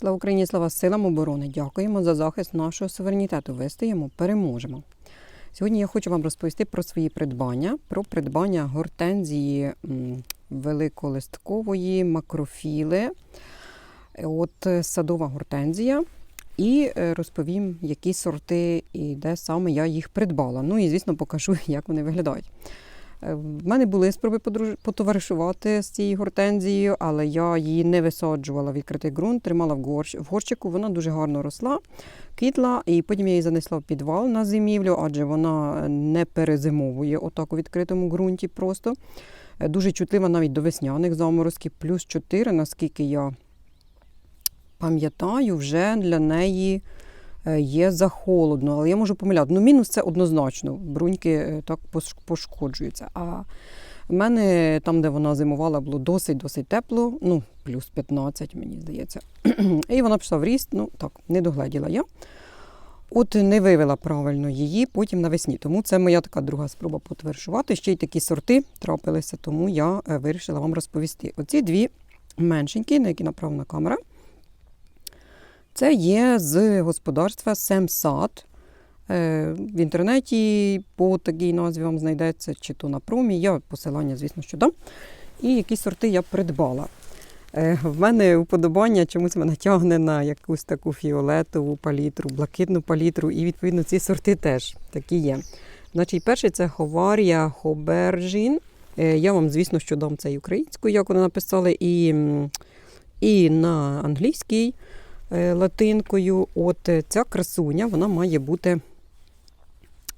Слава Україні, слава силам оборони! Дякуємо за захист нашого суверенітету. Вистоїмо, переможемо. Сьогодні я хочу вам розповісти про свої придбання, про придбання гортензії великолисткової макрофіли. От е, садова гортензія. І е, розповім, які сорти і де саме я їх придбала. Ну і, звісно, покажу, як вони виглядають. Е, В мене були спроби потоваришувати з цією гортензією, але я її не висаджувала в відкритий ґрунт, тримала в, горщ... в горщику. Вона дуже гарно росла, квітла, і потім я її занесла в підвал на зимівлю, адже вона не перезимовує отак у відкритому ґрунті просто. Е, Дуже чутлива навіть до весняних заморозків, плюс 4, наскільки я пам'ятаю, вже для неї е, є захолодно, але я можу помиляти. Ну, мінус це однозначно. Бруньки е, так пош- пошкоджуються. А в мене там, де вона зимувала, було досить-досить тепло, ну, плюс 15, мені здається. І вона пішла в ріст, ну так, не догледіла я. От не вивела правильно її потім навесні. Тому це моя така друга спроба потвершувати. Ще й такі сорти трапилися, тому я е, вирішила вам розповісти. Оці дві меншенькі, на які направлена камера. Це є з господарства Семсад. Е, В інтернеті по такій назві вам знайдеться, чи то на промі. Я посилання, звісно, що дам. І які сорти я придбала. Е, В мене уподобання чомусь мене тягне на якусь таку фіолетову палітру, блакитну палітру, і відповідно ці сорти теж такі є. Значить, перший це Ховарія Хобержін. Е, Я вам, звісно, що дам це і українською, як вони написали, і, і на англійській латинкою. От е, ця красуня вона має бути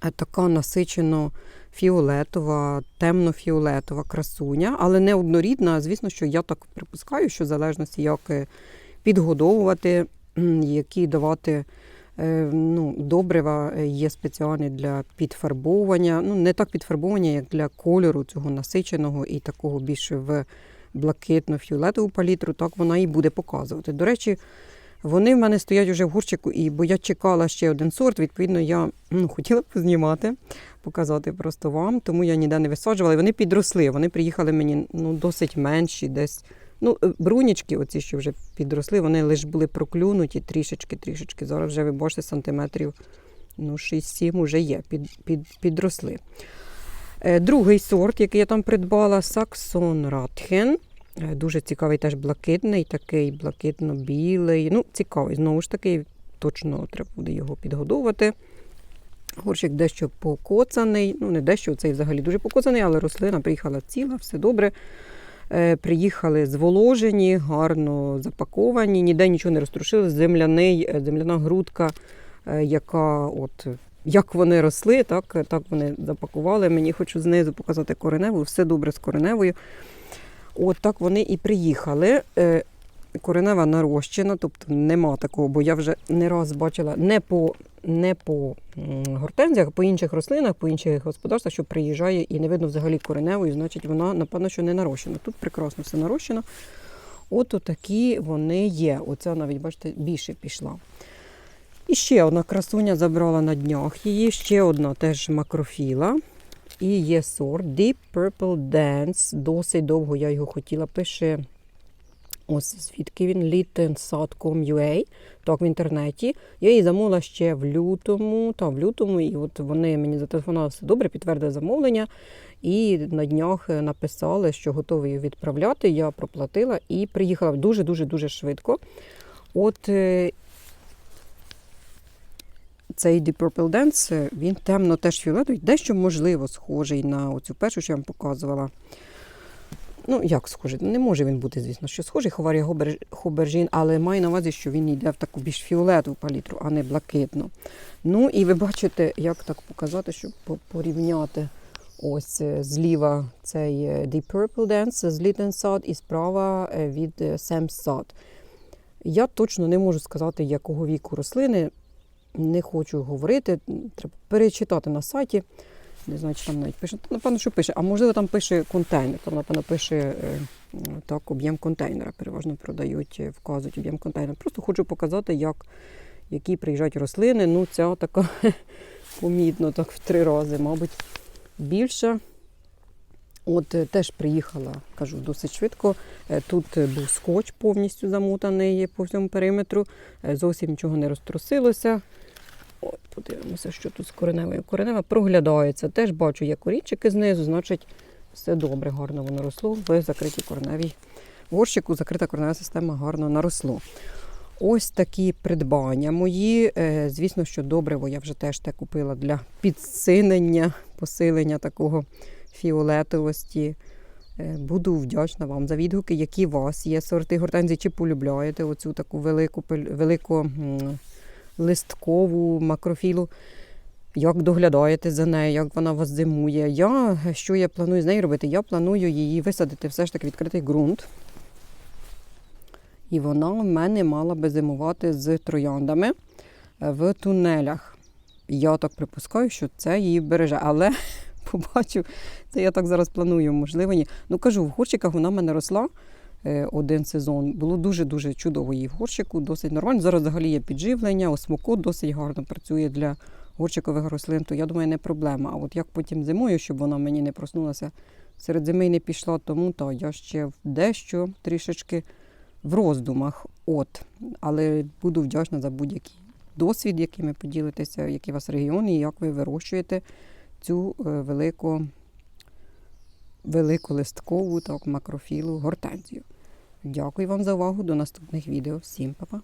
е, така насичено фіолетова, темно-фіолетова красуня, але не однорідна. Звісно, що я так припускаю, що в залежності, як е, підгодовувати, які давати. е, Ну, добрива е, є спеціальні для підфарбовування. Ну, не так підфарбовування, як для кольору цього насиченого і такого більше в блакитно-фіолетову палітру, так вона і буде показувати. До речі, вони в мене стоять уже в горщику, і бо я чекала ще один сорт, відповідно, я ну, хотіла познімати, показати просто вам, тому я ніде не висаджувала. Вони підросли. Вони приїхали мені ну, досить менші, десь. Ну, е, брунічки, оці, що вже підросли, вони лише були проклюнуті трішечки-трішечки. Зараз вже ви бачите сантиметрів ну, 6-7 вже є, під, під, підросли. Е, Другий сорт, який я там придбала, Саксон Радхен. Е, Дуже цікавий, теж блакитний, такий блакитно-білий. Ну, цікавий. Знову ж таки, точно треба буде його підгодовувати. Горщик дещо покоцаний. Ну, не дещо, цей взагалі дуже покоцаний, але рослина приїхала ціла, все добре. Е, Приїхали зволожені, гарно запаковані, ніде нічого не розтрушили. Земляний, е, земляна грудка, яка от. Як вони росли, так, так вони запакували. Мені хочу знизу показати кореневу, все добре з кореневою. От так вони і приїхали. Е, Коренева нарощена, тобто нема такого, бо я вже не раз бачила не по, не по гортензіях, а по інших рослинах, по інших господарствах, що приїжджає і не видно взагалі кореневої, значить вона, напевно, що не нарощена. Тут прекрасно все нарощено. От такі вони є. Оця навіть, бачите, більше пішла. І ще одна красуня забрала на днях її, ще одна теж макрофіла. І є сорт Deep Purple Dance. Досить довго я його хотіла. Пише ось звідки він litensad.com.ua, так в інтернеті. Я її замовила ще в лютому. Та в лютому, і от вони мені зателефонували все добре, підтвердили замовлення. І на днях е, написали, що готові її відправляти. Я проплатила і приїхала дуже-дуже дуже швидко. От е, цей Deep Purple Dance, він темно теж фіолетовий, дещо можливо схожий на оцю першу, що я вам показувала. Ну, як схожий? Не може він бути, звісно, що схожий Ховарія Хобер- Хобержін, але маю на увазі, що він йде в таку більш фіолетову палітру, а не блакитну. Ну і ви бачите, як так показати, щоб порівняти. Ось е, зліва цей е, Deep Purple Dance з Litten Sad і справа е, від Sam Sad. Я точно не можу сказати, якого віку рослини. Не хочу говорити, треба перечитати на сайті. Не знаю, чи там навіть пише. Напевно, що пише. А можливо, там пише контейнер. Там, напевно, пише е, так, об'єм контейнера. Переважно продають, е, вказують об'єм контейнера. Просто хочу показати, як, які приїжджають рослини. Ну, ця така помітно, так в три рази, мабуть, більша. От е, теж приїхала, кажу, досить швидко. Е, Тут е, був скотч повністю замотаний по всьому периметру. Зовсім нічого не розтрусилося. От, подивимося, що тут з кореневою. Коренева проглядається. Теж бачу, є корінчики знизу, значить, все добре, гарно воно росло в закритій кореневій горщику. Закрита коренева система гарно наросло. Ось такі придбання мої. Звісно, що добриво я вже теж те купила для підсинення, посилення такого фіолетовості. Е, Буду вдячна вам за відгуки, які у вас є сорти гортензій, чи полюбляєте оцю таку велику, велику листкову макрофілу. Як доглядаєте за нею, як вона вас зимує? Я що я планую з нею робити? Я планую її висадити все ж таки відкритий ґрунт. І вона в мене мала би зимувати з трояндами е, в тунелях. Я так припускаю, що це її береже. Але побачу, це я так зараз планую, можливо, ні. Ну кажу, в горщиках вона в мене росла е, один сезон. Було дуже-дуже чудово її в горщику, досить нормально. Зараз взагалі є підживлення, осмокот досить гарно працює для горщикових рослин, то я думаю, не проблема. А от як потім зимою, щоб вона мені не проснулася серед зими і не пішла, тому то я ще дещо трішечки в роздумах. От, але буду вдячна за будь-який досвід, яким ви поділитеся, який у вас регіон, і як ви вирощуєте цю велику велику, листкову так, макрофілу гортензію. Дякую вам за увагу. До наступних відео. Всім па-па.